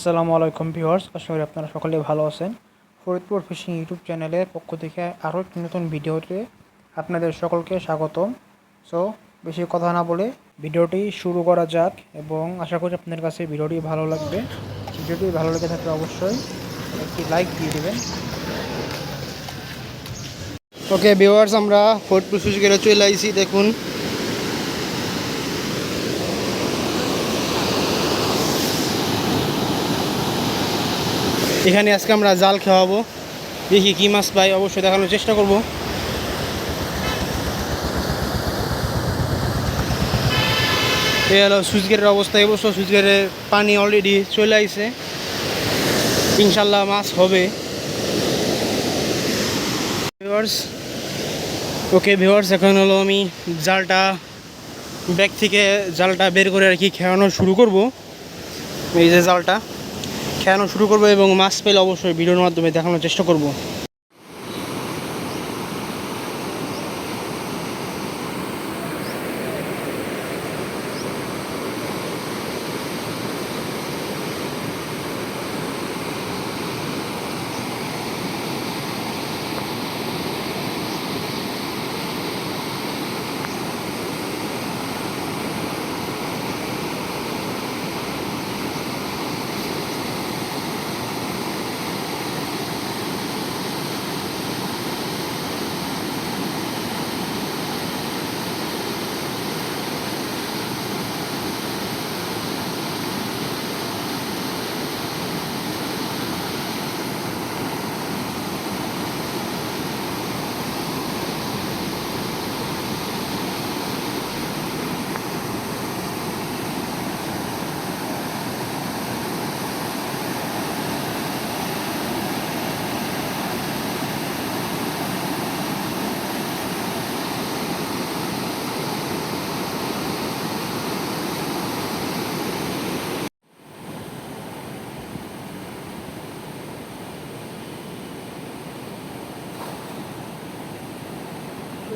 আসসালামু আলাইকুম ভিউয়ার্স, আশা করি আপনারা সকলে ভালো আছেন। ফরিদপুর ফিশিং ইউটিউব চ্যানেলের পক্ষ থেকে আরও একটি নতুন ভিডিওতে আপনাদের সকলকে স্বাগতম। সো, বেশি কথা না বলে ভিডিওটি শুরু করা যাক এবং আশা করি আপনাদের কাছে ভিডিওটি ভালো লাগবে। ভিডিওটি ভালো লেগে থাকলে অবশ্যই একটি লাইক দিয়ে দেবেন। ওকে ভিউয়ার্স, আমরা ফোর্ট সুযোগের চলে আইছি, দেখুন। এখানে আজকে আমরা জাল খাওয়াবো। দেখি কী মাছ পাই, অবশ্যই দেখানোর চেষ্টা করব। এই হলো সুইচগেটের অবস্থা এবছর সুইচগেটের পানি অলরেডি চলে আইছে। ইনশাল্লাহ মাছ হবে। ভিউয়ার্স ওকে ভিউয়ার্স এখন হলো আমি জালটা ব্যাগ থেকে জালটা বের করে আর কি খেয়ানো শুরু করব। এই যে জালটা। খেয়ানো শুরু করব এবং মাছ পেলে অবশ্যই ভিডিওর মাধ্যমে দেখানোর চেষ্টা করব।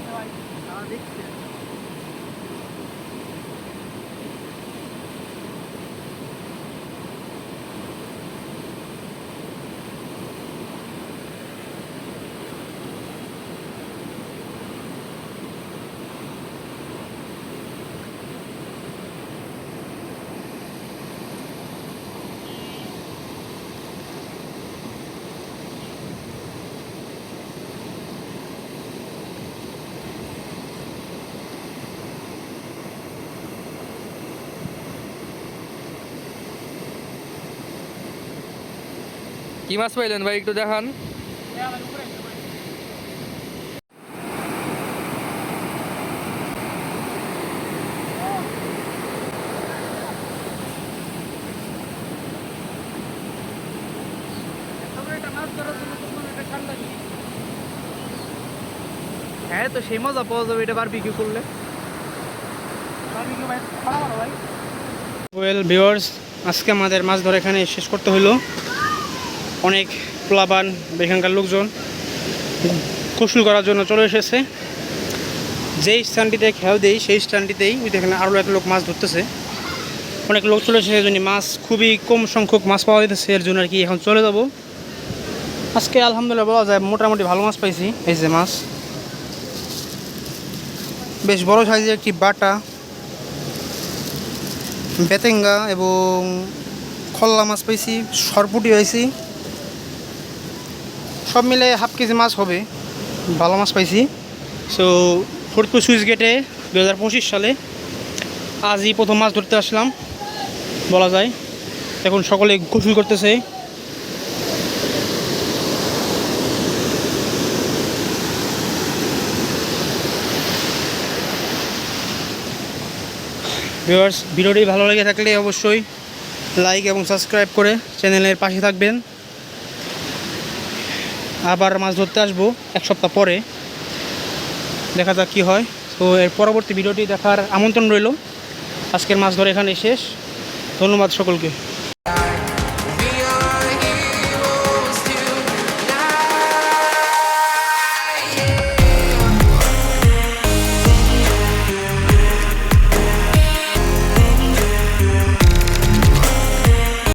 একটা দেখছি কি মাছ পাইলেন ভাই একটু দেখান। হ্যাঁ তো সেই মজা পাওয়া যাবে এটা বারবিকিউ করলে। বারবিকিউ ভাই খাওয়া ভালো ভাই ওয়েল ভিউয়ার্স আজকে আমাদের মাছ ধরে এখানে শেষ করতে হলো অনেক প্লাবান এখানকার লোকজন কৌশল করার জন্য চলে এসেছে। যেই স্থানটিতে খেয়াল দেই, সেই স্থানটিতেই ওই দেখেন আরও এক লোক মাছ ধরতেছে। অনেক লোক চলে এসেছে জন্য মাছ খুবই কম সংখ্যক মাছ পাওয়া যেতেছে এর জন্য আর কি এখন চলে যাব। আজকে আলহামদুলিল্লাহ বলা যায় মোটামুটি ভালো মাছ পাইছি, এই যে মাছ। বেশ বড় সাইজের একটি বাটা, বেতেঙ্গা এবং খল্লা মাছ পাইছি, সরপুটি পাইছি। সব মিলে হাফ কেজি মাছ হবে, ভালো মাছ পাইছি। সো ফরিদপুর সুইচ গেটে দু হাজার পঁচিশ সালে আজই প্রথম মাছ ধরতে আসলাম, বলা যায়। এখন সকলে গোসল করতেছে। ভিডিওটি ভালো লেগে থাকলে অবশ্যই লাইক এবং সাবস্ক্রাইব করে চ্যানেলের পাশে থাকবেন। আবার মাছ ধরতে আসব এক সপ্তাহ পরে। দেখা যাক কী হয়। তো এর পরবর্তী ভিডিওটি দেখার আমন্ত্রণ রইল। আজকের মাছ ধরে এখানে শেষ। ধন্যবাদ সকলকে।